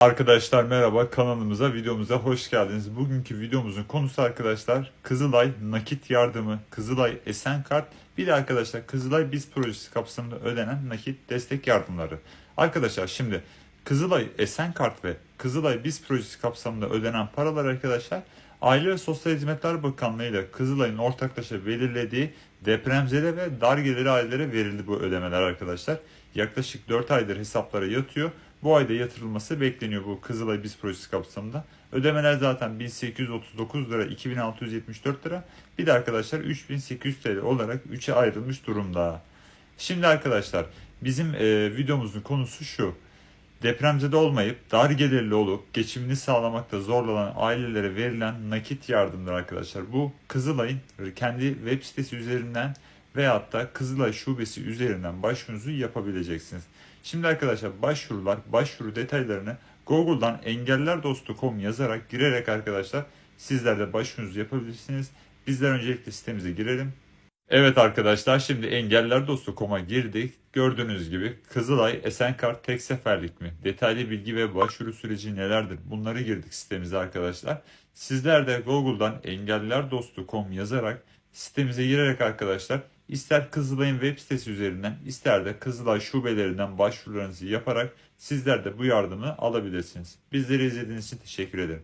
Arkadaşlar merhaba kanalımıza videomuza hoş geldiniz. Bugünkü videomuzun konusu arkadaşlar Kızılay nakit yardımı, Kızılay Esenkart bir de arkadaşlar Kızılay Biz projesi kapsamında ödenen nakit destek yardımları. Arkadaşlar şimdi Kızılay Esenkart ve Kızılay Biz projesi kapsamında ödenen paralar arkadaşlar Aile ve Sosyal Hizmetler Bakanlığı ile Kızılay'ın ortaklaşa belirlediği depremzede ve dar gelirli ailelere verildi bu ödemeler arkadaşlar. Yaklaşık 4 aydır hesaplara yatıyor. Bu ayda yatırılması bekleniyor bu Kızılay Biz projesi kapsamında. Ödemeler zaten 1839 lira, 2674 lira. Bir de arkadaşlar 3800 TL olarak 3'e ayrılmış durumda. Şimdi arkadaşlar bizim e, videomuzun konusu şu. Depremzede olmayıp dar gelirli olup geçimini sağlamakta zorlanan ailelere verilen nakit yardımdır arkadaşlar. Bu Kızılay'ın kendi web sitesi üzerinden veyahut da Kızılay şubesi üzerinden başvurunuzu yapabileceksiniz. Şimdi arkadaşlar başvurular, başvuru detaylarını Google'dan engellerdostu.com yazarak girerek arkadaşlar sizler de başvurunuzu yapabilirsiniz. Bizler öncelikle sitemize girelim. Evet arkadaşlar şimdi engellerdostu.com'a girdik. Gördüğünüz gibi Kızılay Esenkart tek seferlik mi? Detaylı bilgi ve başvuru süreci nelerdir? Bunları girdik sitemize arkadaşlar. Sizler de Google'dan engellerdostu.com yazarak sitemize girerek arkadaşlar ister Kızılay'ın web sitesi üzerinden ister de Kızılay şubelerinden başvurularınızı yaparak sizler de bu yardımı alabilirsiniz. Bizleri izlediğiniz için teşekkür ederim.